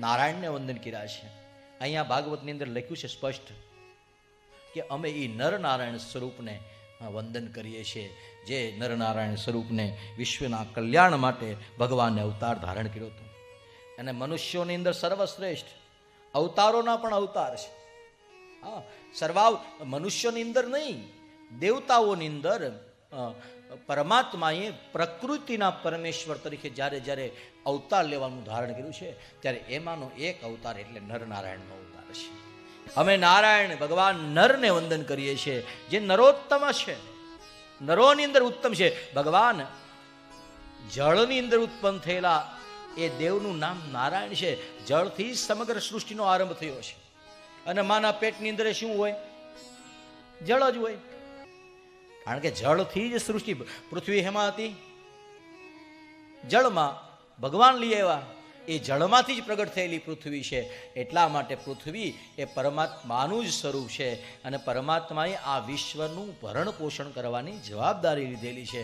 નારાયણને વંદન કર્યા છે. અહીંયા ભાગવતની અંદર લખ્યું છે સ્પષ્ટ કે અમે એ નરનારાયણ સ્વરૂપને વંદન કરીએ છીએ. જે નરનારાયણ સ્વરૂપને વિશ્વના કલ્યાણ માટે ભગવાને અવતાર ધારણ કર્યો હતો. અને મનુષ્યોની અંદર સર્વશ્રેષ્ઠ અવતારોના પણ અવતાર છે. હા, સર્વાવ, મનુષ્યોની અંદર નહીં, દેવતાઓની અંદર પરમાત્માએ પ્રકૃતિના પરમેશ્વર તરીકે જ્યારે જ્યારે અવતાર લેવાનું ધારણ કર્યું છે, ત્યારે એમાંનો એક અવતાર એટલે નરનારાયણનો અવતાર છે. અમે નારાયણ, ભગવાન નરને વંદન કરીએ છીએ, જે નરોત્તમ છે. નરોની અંદર ઉત્તમ છે. ભગવાન જળની અંદર ઉત્પન્ન થયેલા એ દેવનું નામ નારાયણ છે. જળથી સમગ્ર સૃષ્ટિનો આરંભ થયો છે. અને માના પેટની અંદર શું હોય? જળ જ હોય. કારણ કે જળથી જ સૃષ્ટિ પૃથ્વી હેમાં હતી જળમાં ભગવાન લઈ આવ્યા. એ જળમાંથી જ પ્રગટ થયેલી પૃથ્વી છે. એટલા માટે પૃથ્વી એ પરમાત્માનું જ સ્વરૂપ છે અને પરમાત્માએ આ વિશ્વનું ભરણ પોષણ કરવાની જવાબદારી લીધેલી છે.